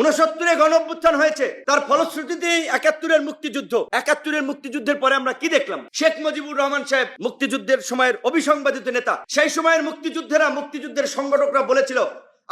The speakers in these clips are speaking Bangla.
উনসত্তরে গণ অভ্যুত্থান হয়েছে, তার ফলশ্রুতিতেই একাত্তরের মুক্তিযুদ্ধ। একাত্তরের মুক্তিযুদ্ধের পরে আমরা কি দেখলাম? শেখ মুজিবুর রহমান সাহেব মুক্তিযুদ্ধের সময়ের অবিসংবাদিত নেতা। সেই সময়ের মুক্তিযুদ্ধেরা মুক্তিযুদ্ধের সংগঠকরা বলেছিল,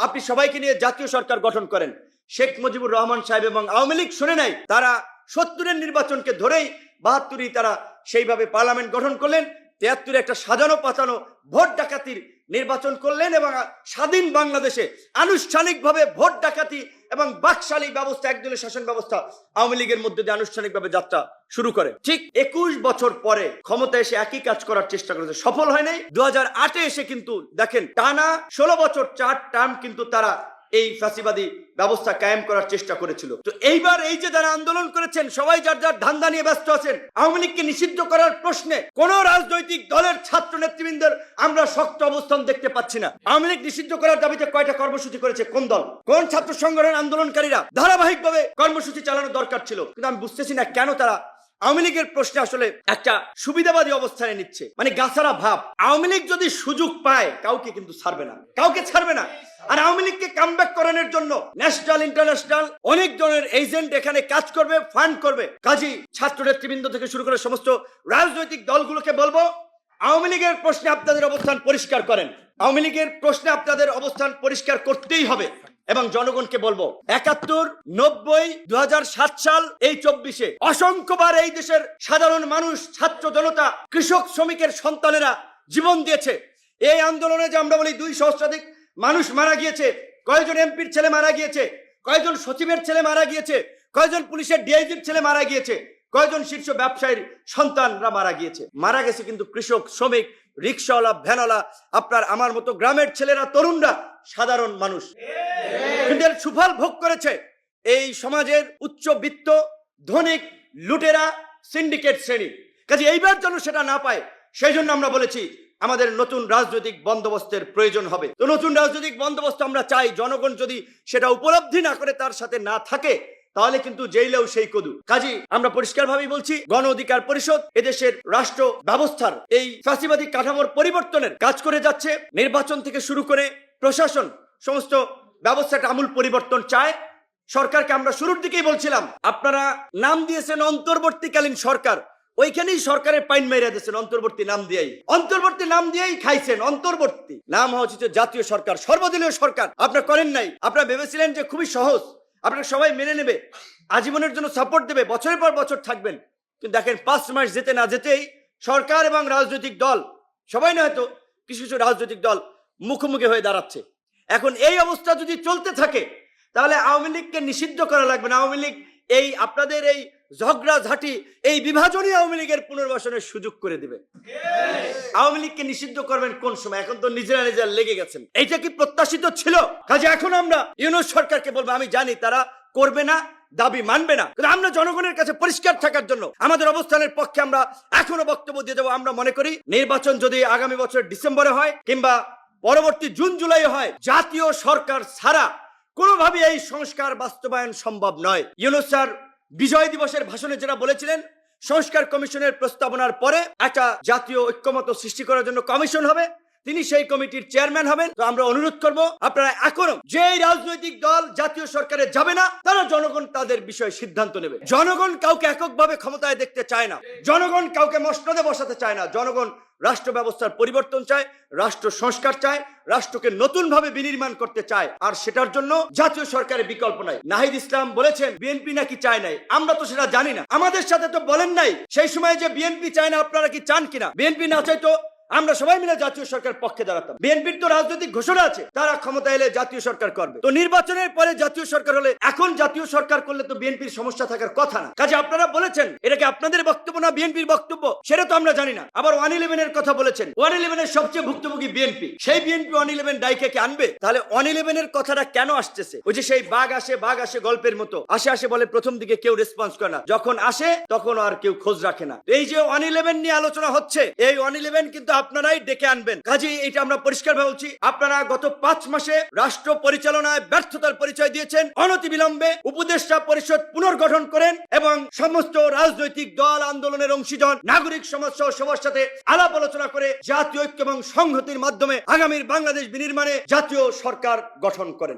আপনি সবাইকে নিয়ে জাতীয় সরকার গঠন করেন। শেখ মুজিবুর রহমান সাহেব এবং আওয়ামী লীগ শুনে নাই, তারা সত্তরের নির্বাচনকে ধরেই বাহাত্তরই তারা সেইভাবে পার্লামেন্ট গঠন করলেন। তিয়াত্তরে একটা সাজানো পাচানো ভোট ডাকাতির নির্বাচন করলেন এবং স্বাধীন বাংলাদেশে আনুষ্ঠানিকভাবে ভোট ডাকাতি এবং বাকশালী ব্যবস্থা, একদলীয় শাসন ব্যবস্থা আওয়ামী লীগের মধ্যে দিয়ে আনুষ্ঠানিকভাবে যাত্রা শুরু করে। ঠিক একুশ বছর পরে ক্ষমতা এসে একই কাজ করার চেষ্টা করেছে। সফল হয় নাই দু আটে এসে কিন্তু দেখেন টানা ষোলো বছর চার টার্ম কিন্তু তারা এই ফ্যাসিবাদী ব্যবস্থা কায়েম করার চেষ্টা করেছিল। তো এইবার এই যে যারা আন্দোলন করেছেন, সবাই যার যার ধান্দা নিয়ে ব্যস্ত আছেন, আওয়ামী লীগকে নিষিদ্ধ করার প্রশ্নে কোন রাজনৈতিক দলের ছাত্র নেতৃবৃন্দের আমরা শক্ত অবস্থান দেখতে পাচ্ছি না। আওয়ামী লীগ নিষিদ্ধ করার দাবিতে কয়টা কর্মসূচি করেছে, কোন দল? কোন ছাত্র সংগঠন আন্দোলনকারীরা ধারাবাহিকভাবে কর্মসূচি চালানো দরকার ছিল? কিন্তু আমি বুঝতেছি না কেন তারা আওয়ামী লীগের প্রশ্নে আসলে একটা সুবিধাবাদী অবস্থানে নিচ্ছে। মানে গাছারা ভাব। আওয়ামী লীগ যদি সুযোগ পায়, কাউকে কিন্তু ছাড়বে না। কাউকে ছাড়বে না। আর আওয়ামী লীগকে কামব্যাক করানোর জন্য ন্যাশনাল ইন্টারন্যাশনাল অনেক ধরনের এজেন্ট এখানে কাজ করবে ফান্ড করবে। কাজী, ছাত্র নেতৃবৃন্দ থেকে শুরু করে সমস্ত রাজনৈতিক দলগুলোকে বলব, আওয়ামী লীগের প্রশ্নে আপনাদের অবস্থান পরিষ্কার করেন। আওয়ামী লীগের প্রশ্নে আপনাদের অবস্থান পরিষ্কার করতেই হবে এবং জনগণকে বলব, একাত্তর, নব্বই দু সাল, এই চব্বিশে অসংখ্যবার এই দেশের সাধারণ মানুষ, ছাত্র জনতা, কৃষক, শ্রমিকের সন্তানেরা জীবন দিয়েছে। এই আন্দোলনে যে আমরা বলি দুই সহস্রাধিক মানুষ মারা গিয়েছে, কয়জন এমপির ছেলে মারা গিয়েছে, কয়জন সচিবের ছেলে মারা গিয়েছে, কয়জন পুলিশের ডিআইজির ছেলে মারা গিয়েছে, কয়জন শীর্ষ ব্যবসায়ীর সন্তানরা মারা গিয়েছে। মারা গেছে কিন্তু কৃষক, শ্রমিক, রিক্সাওয়ালা, ভ্যানওয়ালা, আপনার আমার মতো গ্রামের ছেলেরা, তরুণরা, সাধারণ মানুষ। কিন্তু সুফল ভোগ করেছে এই সমাজের উচ্চবিত্ত ধনিক, লুটেরা, সিন্ডিকেট শ্রেণি। কাজে এইবার যেন সেটা না পায়, সেই জন্য আমরা বলেছি আমাদের নতুন রাজনৈতিক বন্দোবস্তের প্রয়োজন হবে। তো নতুন রাজনৈতিক বন্দোবস্ত আমরা চাই, জনগণ যদি সেটা উপলব্ধি না করে তার সাথে না থাকে, তাহলে কিন্তু জেইলেও সেই কদু। কাজী, আমরা পরিষ্কারভাবেই বলছি, গণ অধিকার পরিষদ এদেশের রাষ্ট্র ব্যবস্থার এই ফ্যাসিবাদী কাঠামোর পরিবর্তনের কাজ করে যাচ্ছে। নির্বাচন থেকে শুরু করে প্রশাসন সমস্ত ব্যবস্থাটা আমূল পরিবর্তন চায়। সরকারকে আমরা শুরুর দিকেই বলছিলাম, আপনারা নাম দিয়েছেন অন্তর্বর্তীকালীন সরকার ওইখানেই সরকারের পাইন মেরে দিয়েছেন, অন্তর্বর্তী নাম দিয়েই। অন্তর্বর্তী নাম দিয়েই খাইছেন, অন্তর্বর্তী। নাম হওয়া উচিত জাতীয় সরকার, সর্বদলীয় সরকার। আপনারা করেন নাই। আপনারা ভেবেছিলেন যে খুবই সহজ। আপনারা সবাই মেনে নেবে। আজীবনের জন্য সাপোর্ট দেবে। বছরের পর বছর থাকবেন। কিন্তু দেখেন, পাঁচ মাস যেতে না যেতেই সরকার এবং রাজনৈতিক দল, সবাই না হয়তো কিছু কিছু রাজনৈতিক দল মুখোমুখি হয়ে দাঁড়াচ্ছে। এখন এই অবস্থা যদি চলতে থাকে, তাহলে আওয়ামী লীগকে নিষিদ্ধ করা লাগবে না। আওয়ামী লীগ এই আপনাদের এই ঝগড়া ঝাঁটি এই বিভাজনই আওয়ামী লীগের পুনর্বাসনের সুযোগ করে দিবে। আওয়ামী লীগকে নিষিদ্ধ করবেন কোন সময়? এখন তো নিজেরা নিজেরা লেগে গেছেন। এইটা কি প্রত্যাশিত ছিল? কাজে এখন আমরা ইউনুস সরকারকে বলব, আমি জানি তারা করবে না, দাবি মানবে না। কিন্তু আমরা জনগণের কাছে পরিষ্কার থাকার জন্য আমাদের অবস্থানের পক্ষে আমরা এখনও বক্তব্য দিয়ে যাব আমরা মনে করি, নির্বাচন যদি আগামী বছর ডিসেম্বরে হয় কিংবা পরবর্তী জুন জুলাই হয়, জাতীয় সরকার ছাড়া কোনোভাবে এই সংস্কার বাস্তবায়ন সম্ভব নয়। ইউনুস স্যার বিজয় দিবসের ভাষণে যেটা বলেছিলেন, সংস্কার কমিশনের প্রস্তাবনার পরে একটা জাতীয় ঐক্যমত সৃষ্টি করার জন্য কমিশন হবে। তিনি সেই কমিটির চেয়ারম্যান হবেন। তো আমরা অনুরোধ করব, আপনারা এখনও যে রাজনৈতিক দল, জাতীয় সরকারে যাবে না, তারা জনগণ তাদের বিষয়ে সিদ্ধান্ত নেবে। জনগণ কাউকে এককভাবে ক্ষমতায় দেখতে চায় না। জনগণ কাউকে মসনদে বসাতে চায় না। জনগণ রাষ্ট্র ব্যবস্থার পরিবর্তন চায়, রাষ্ট্র সংস্কার চায়, রাষ্ট্রকে নতুন ভাবে বিনির্মাণ করতে চায়। আর সেটার জন্য জাতীয় সরকারের বিকল্প নাই। নাহিদ ইসলাম বলেছেন, বিএনপি নাকি চায় নাই। আমরা তো সেটা জানি না। আমাদের সাথে তো বলেন নাই, সেই সময় যে বিএনপি চায় না, আপনারা কি চান কিনা? বিএনপি না চাইতো আমরা সবাই মিলে জাতীয় সরকার পক্ষে দাঁড়াতাম। বিএনপির তো রাজনৈতিক ঘোষণা আছে, তারা ক্ষমতা এলে জাতীয় সরকার করবে। তো নির্বাচনের পরে জাতীয় সরকার হলে, এখন জাতীয় সরকার করলে তো বিএনপির সমস্যা থাকার কথা না। কাজে আপনারা বলেছেন, এটা কি আপনাদের বক্তব্য না বিএনপির বক্তব্য? সেটা তো আমরা জানি না। আবার ওয়ান ইলেভেনের কথা বলেছেন, ওয়ান ইলেভেনের সবচেয়ে ভুক্তভোগী বিএনপি। সেই বিএনপি ওয়ান ইলেভেন ডাইকে কি আনবে? তাহলে ওয়ান ইলেভেনের কথাটা কেন আসতেছে? ওই যে সেই বাঘ আসে বাঘ আসে গল্পের মতো, আসে আসে বলে প্রথম দিকে কেউ রেসপন্স করে না। যখন আসে, তখন আর কেউ খোঁজ রাখে না। এই যে ওয়ান ইলেভেন নিয়ে আলোচনা হচ্ছে, এই ওয়ান ইলেভেন কিন্তু আপনারাই ডেকে আনবেন। কাজে এটা আমরা পরিষ্কার ভাবে বলছি আপনারা গত পাঁচ মাসে রাষ্ট্র পরিচালনায় ব্যর্থতার পরিচয় দিয়েছেন, অনতিবিলম্বে উপদেষ্টা পরিষদ পুনর্গঠন করেন এবং সমস্ত রাজনৈতিক দল আন্দোলনের অংশীজন, নাগরিক সমাজ সহ সবার সাথে আলাপ আলোচনা করে জাতীয় ঐক্য এবং সংহতির মাধ্যমে আগামীর বাংলাদেশ বিনির্মাণে জাতীয় সরকার গঠন করেন।